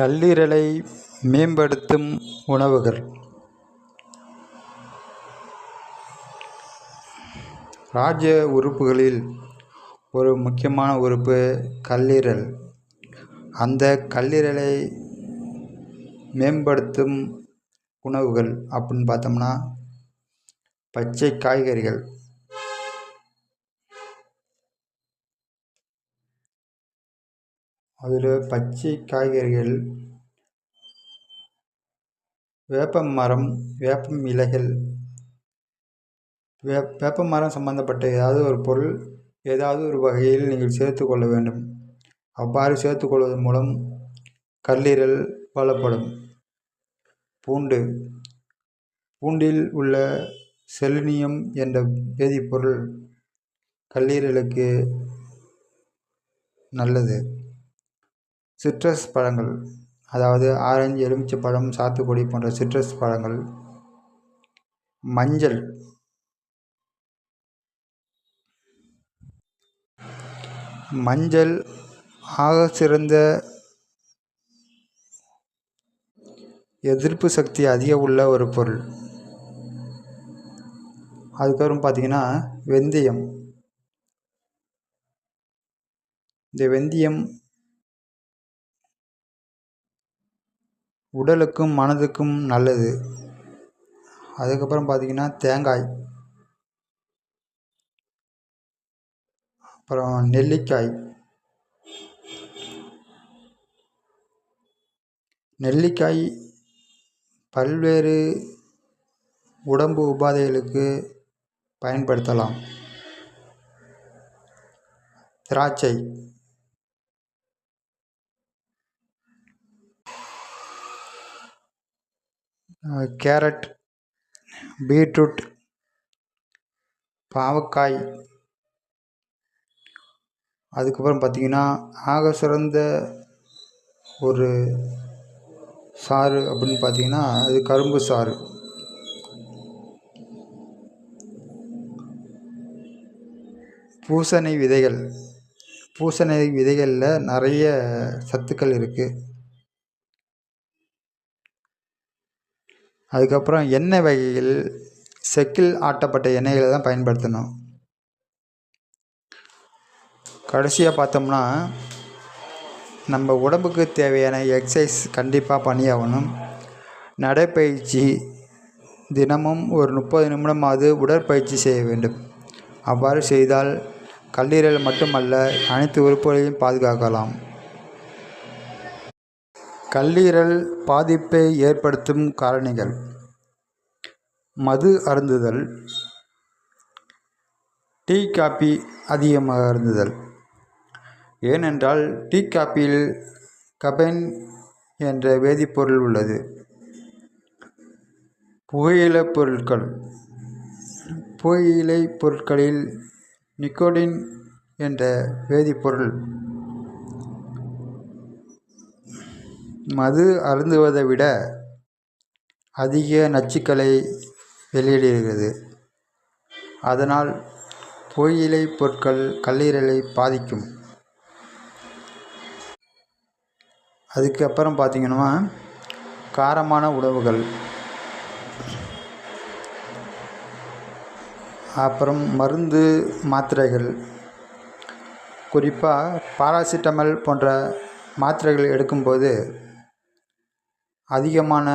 கல்லீரலை மேம்படுத்தும் உணவுகள். ராஜ உறுப்புகளில் ஒரு முக்கியமான உறுப்பு கல்லீரல். அந்த கல்லீரலை மேம்படுத்தும் உணவுகள் அப்படின்னு பார்த்தோம்னா பச்சை காய்கறிகள். அதில் பச்சை காய்கறிகள் வேப்பம் மரம் வேப்பம் இலைகள் வே வேப்ப மரம் சம்பந்தப்பட்ட ஏதாவது ஒரு பொருள் ஏதாவது ஒரு வகையில் நீங்கள் சேர்த்து கொள்ள வேண்டும். அவ்வாறு சேர்த்து கொள்வதன் மூலம் கல்லீரல் பலப்படும் பூண்டு. பூண்டில் உள்ள செலினியம் என்ற வேதிப்பொருள் கல்லீரலுக்கு நல்லது. சிட்ரஸ் பழங்கள் அதாவது ஆரஞ்சு எலுமிச்சை பழம் சாத்துக்குடி போன்ற சிட்ரஸ் பழங்கள். மஞ்சள். மஞ்சள் ஆக சிறந்த எதிர்ப்பு சக்தி அதிகம் உள்ள ஒரு பொருள். அதுக்கப்புறம் பார்த்திங்கன்னா வெந்தயம். இந்த வெந்தயம் உடலுக்கும் மனதுக்கும் நல்லது. அதுக்கப்புறம் பார்த்திங்கன்னா தேங்காய். அப்புறம் நெல்லிக்காய். நெல்லிக்காய் பல்வேறு உடம்பு உபாதைகளுக்கு பயன்படுத்தலாம். திராட்சை. கேரட் பீட்ரூட் பாவக்காய். அதுக்கப்புறம் பார்த்திங்கன்னா ஆக சிறந்த ஒரு சாறு அப்படின்னு பார்த்திங்கன்னா அது கரும்பு சாறு. பூசணி விதைகள். பூசணி விதைகளில் நிறைய சத்துக்கள் இருக்குது அதுக்கப்புறம் எண்ணெய் வகைகள் செக்கில் ஆட்டப்பட்ட எண்ணெய்களை தான் பயன்படுத்தணும். கடைசியாக பார்த்தோம்னா நம்ம உடம்புக்கு தேவையான எக்ஸசைஸ் கண்டிப்பாக பண்ணியாகணும். நடைப்பயிற்சி தினமும் ஒரு முப்பது நிமிடமாவது உடற்பயிற்சி செய்ய வேண்டும். அவ்வாறு செய்தால் கல்லீரல் மட்டுமல்ல அனைத்து உறுப்புகளையும் பாதுகாக்கலாம். கல்லீரல் பாதிப்பை ஏற்படுத்தும் காரணிகள். மது அருந்துதல். டீ காப்பி அதிகமாக அருந்துதல். ஏனென்றால் டீ காப்பியில் கபைன் என்ற வேதிப்பொருள் உள்ளது. புகையில பொருட்கள். புகையிலை பொருட்களில் நிக்கோடின் என்ற வேதிப்பொருள் மது அருந்துவதை விட அதிக நச்சுக்களை வெளியிடுகிறது. அதனால் புகையிலை பொருட்கள் கல்லீரலை பாதிக்கும். அதுக்கப்புறம் பார்த்திங்கன்னா காரமான உணவுகள். அப்புறம் மருந்து மாத்திரைகள். குறிப்பாக பாராசிட்டமல் போன்ற மாத்திரைகள் எடுக்கும்போது அதிகமான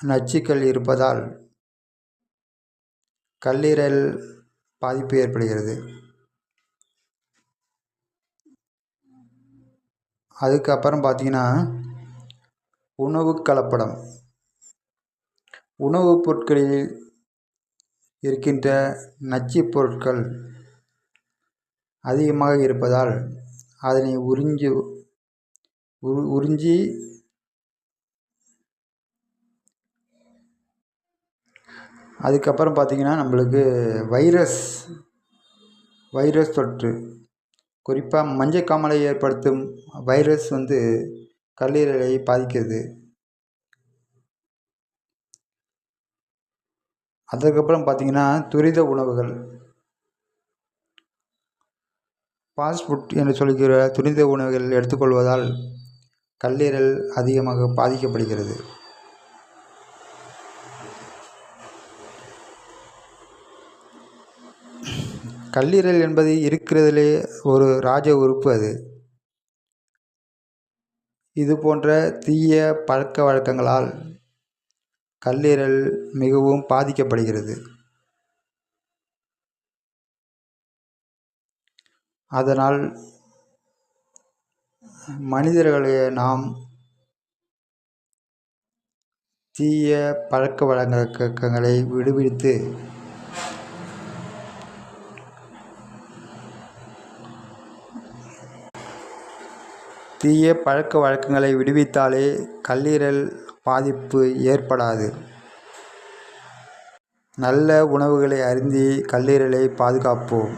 நச்சுக்கள் இருப்பதால் கல்லீரல் பாதிப்பு ஏற்படுகிறது. அதுக்கப்புறம் பார்த்திங்கன்னா உணவு கலப்படம். உணவுப் பொருட்களில் இருக்கின்ற நச்சு பொருட்கள் அதிகமாக இருப்பதால் அதனை உறிஞ்சி உ உறிஞ்சி அதுக்கப்புறம் பார்த்திங்கன்னா நம்மளுக்கு வைரஸ் வைரஸ் தொற்று. குறிப்பாக மஞ்சள் காமலை ஏற்படுத்தும் வைரஸ் வந்து கல்லீரலை பாதிக்கிறது. அதுக்கப்புறம் பார்த்திங்கன்னா துரித உணவுகள். ஃபாஸ்ட் ஃபுட் என்று சொல்கிற துரித உணவுகள் எடுத்துக்கொள்வதால் கல்லீரல் அதிகமாக பாதிக்கப்படுகிறது. கல்லீரல் என்பது இருக்கிறதுலே ஒரு ராஜ உறுப்பு அது. இது போன்ற தீய பழக்க வழக்கங்களால் கல்லீரல் மிகவும் பாதிக்கப்படுகிறது. அதனால் மனிதர்களை நாம் தீய பழக்க வழக்கங்களை விடுவித்து தீய பழக்க வழக்கங்களை விடுவித்தாலே கல்லீரல் பாதிப்பு ஏற்படாது. நல்ல உணவுகளை அருந்தி கல்லீரலை பாதுகாப்போம்.